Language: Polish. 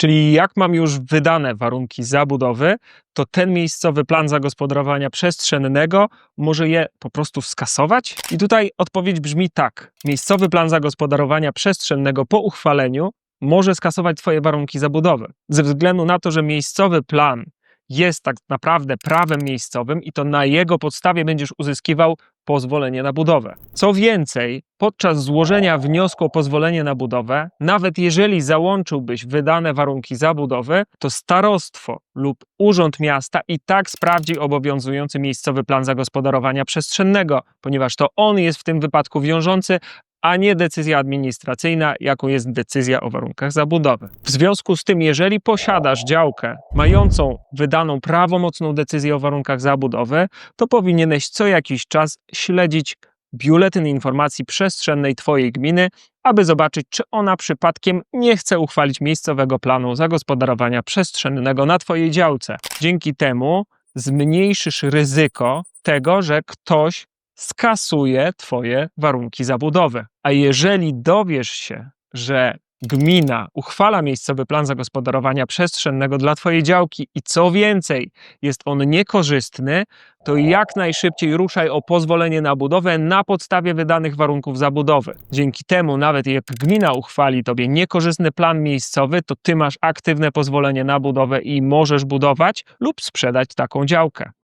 Czyli jak mam już wydane warunki zabudowy, to ten miejscowy plan zagospodarowania przestrzennego może je po prostu skasować? I tutaj odpowiedź brzmi tak. Miejscowy plan zagospodarowania przestrzennego po uchwaleniu może skasować Twoje warunki zabudowy. Ze względu na to, że miejscowy plan jest tak naprawdę prawem miejscowym i to na jego podstawie będziesz uzyskiwał pozwolenie na budowę. Co więcej, podczas złożenia wniosku o pozwolenie na budowę, nawet jeżeli załączyłbyś wydane warunki zabudowy, to starostwo lub urząd miasta i tak sprawdzi obowiązujący miejscowy plan zagospodarowania przestrzennego, ponieważ to on jest w tym wypadku wiążący, a nie decyzja administracyjna, jaką jest decyzja o warunkach zabudowy. W związku z tym, jeżeli posiadasz działkę mającą wydaną prawomocną decyzję o warunkach zabudowy, to powinieneś co jakiś czas śledzić biuletyn informacji przestrzennej Twojej gminy, aby zobaczyć, czy ona przypadkiem nie chce uchwalić miejscowego planu zagospodarowania przestrzennego na Twojej działce. Dzięki temu zmniejszysz ryzyko tego, że ktoś skasuje Twoje warunki zabudowy. A jeżeli dowiesz się, że gmina uchwala miejscowy plan zagospodarowania przestrzennego dla Twojej działki i co więcej, jest on niekorzystny, to jak najszybciej ruszaj o pozwolenie na budowę na podstawie wydanych warunków zabudowy. Dzięki temu, nawet jak gmina uchwali Tobie niekorzystny plan miejscowy, to Ty masz aktywne pozwolenie na budowę i możesz budować lub sprzedać taką działkę.